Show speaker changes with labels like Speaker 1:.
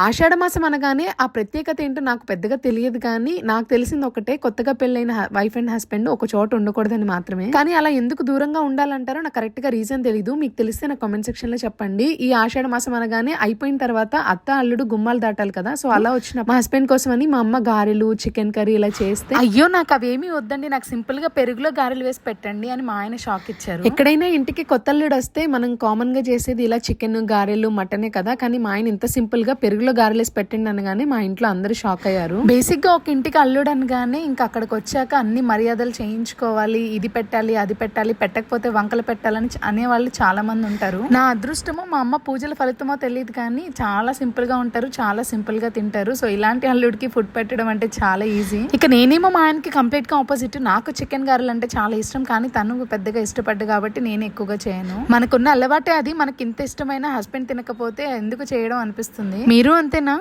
Speaker 1: ఆషాఢ మాసం అనగానే ఆ ప్రత్యేకత ఏంటో నాకు పెద్దగా తెలియదు కానీ నాకు తెలిసింది ఒకటే కొత్తగా పెళ్ళైన వైఫ్ అండ్ హస్బెండ్ ఒక చోట ఉండకూడదని మాత్రమే. కానీ అలా ఎందుకు దూరంగా ఉండాలంటారో నాకు కరెక్ట్గా రీజన్ తెలియదు మీకు తెలిస్తే నా కామెంట్ సెక్షన్లో చెప్పండి. ఈ ఆషాఢ మాసం అనగానే అయిపోయిన తర్వాత అత్త అల్లుడు గుమ్మాలు దాటాలి కదా సో అలా వచ్చిన మా హస్బెండ్ కోసం అని మా అమ్మ గారెలు చికెన్ కర్రీ ఇలా చేస్తే అయ్యో నాకు అవేమీ వద్దండి. నాకు సింపుల్గా పెరుగులో గారెలు వేసి పెట్టండి అని మా ఆయన షాక్ ఇచ్చారు. ఎక్కడైనా ఇంటికి కొత్త అల్లుడు వస్తే మనం కామన్గా చేసేది ఇలా చికెన్ గారెలు మటనే కదా కానీ మా ఆయన ఇంత సింపుల్గా పెరుగులో గారెలేసి పెట్టండి అనగానే మా ఇంట్లో అందరూ షాక్ అయ్యారు. బేసిక్గా ఒక ఇంటికి అల్లుడు అనగానే ఇంకా అక్కడికి వచ్చాక అన్ని మర్యాదలు చేయించుకోవాలి ఇది పెట్టాలి అది పెట్టాలి పెట్టకపోతే వంకలు పెట్టాలని అనేవాళ్ళు చాలా మంది ఉంటారు. నా అదృష్టమో మా అమ్మ పూజల ఫలితమో తెలియదు కానీ చాలా సింపుల్గా ఉంటారు చాలా సింపుల్గా తింటారు. సో ఇలాంటి అల్లుడికి ఫుడ్ పెట్టడం అంటే చాలా ఈజీ. ఇక నేనేమో మా ఆయనకి కంప్లీట్గా ఆపోజిట్ నాకు చికెన్ గారెలు అంటే చాలా ఇష్టం కానీ తను పెద్దగా ఇష్టపడ్డు కాబట్టి నేను ఎక్కువగా చేయను. మనకున్న అలవాటే అది మనకి ఇంత ఇష్టమైన హస్బెండ్ తినకపోతే ఎందుకు చేయడం అనిపిస్తుంది? మీరు అంతేనా?